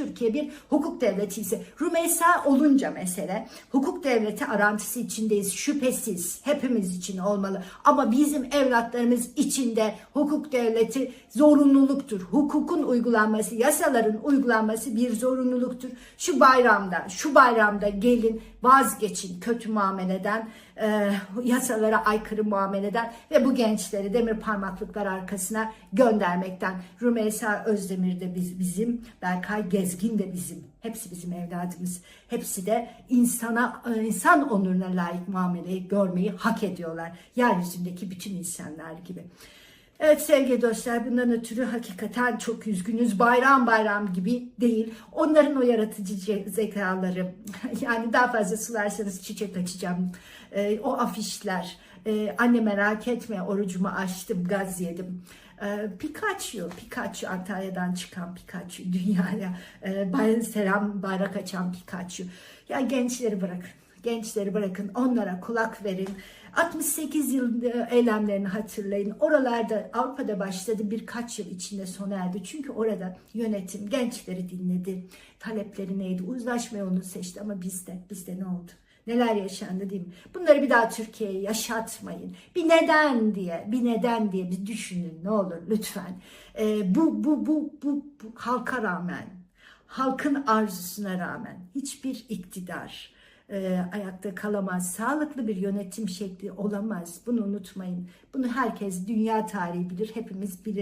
Türkiye bir hukuk devleti ise Rümeysa olunca mesele hukuk devleti arantısı içindeyiz şüphesiz hepimiz için olmalı ama bizim evlatlarımız için de hukuk devleti zorunluluktur. Hukukun uygulanması, yasaların uygulanması bir zorunluluktur. Şu bayramda, şu bayramda gelin vazgeçin kötü muameleden, e, yasalara aykırı muameleden ve bu gençleri demir parmaklıklar arkasına göndermekten. Rümeysa Özdemir de biz, bizim, Berkay Gezgin de bizim. Hepsi bizim evladımız. Hepsi de insana, e, insan onuruna layık muameleyi görmeyi hak ediyorlar. Yeryüzündeki bütün insanlar gibi. Evet sevgili dostlar bundan ötürü hakikaten çok üzgünüz. Bayram bayram gibi değil. Onların o yaratıcı zekaları yani daha fazla sularsanız çiçek açacağım. Ee, o afişler. Ee, anne merak etme orucumu açtım gaz yedim. Ee, Pikachu, Pikachu Antalya'dan çıkan Pikachu dünyaya e, selam bayrak açan Pikachu. Ya gençleri bırakın. Gençleri bırakın, onlara kulak verin. 68 yıl e, eylemlerini hatırlayın. Oralarda Avrupa'da başladı birkaç yıl içinde sona erdi. Çünkü orada yönetim gençleri dinledi. Talepleri neydi? Uzlaşma yolunu seçti ama bizde, bizde ne oldu? Neler yaşandı değil mi? Bunları bir daha Türkiye'ye yaşatmayın. Bir neden diye, bir neden diye bir düşünün ne olur lütfen. Ee, bu, bu, bu, bu, bu halka rağmen, halkın arzusuna rağmen hiçbir iktidar e, ayakta kalamaz. Sağlıklı bir yönetim şekli olamaz. Bunu unutmayın. Bunu herkes dünya tarihi bilir. Hepimiz biliriz.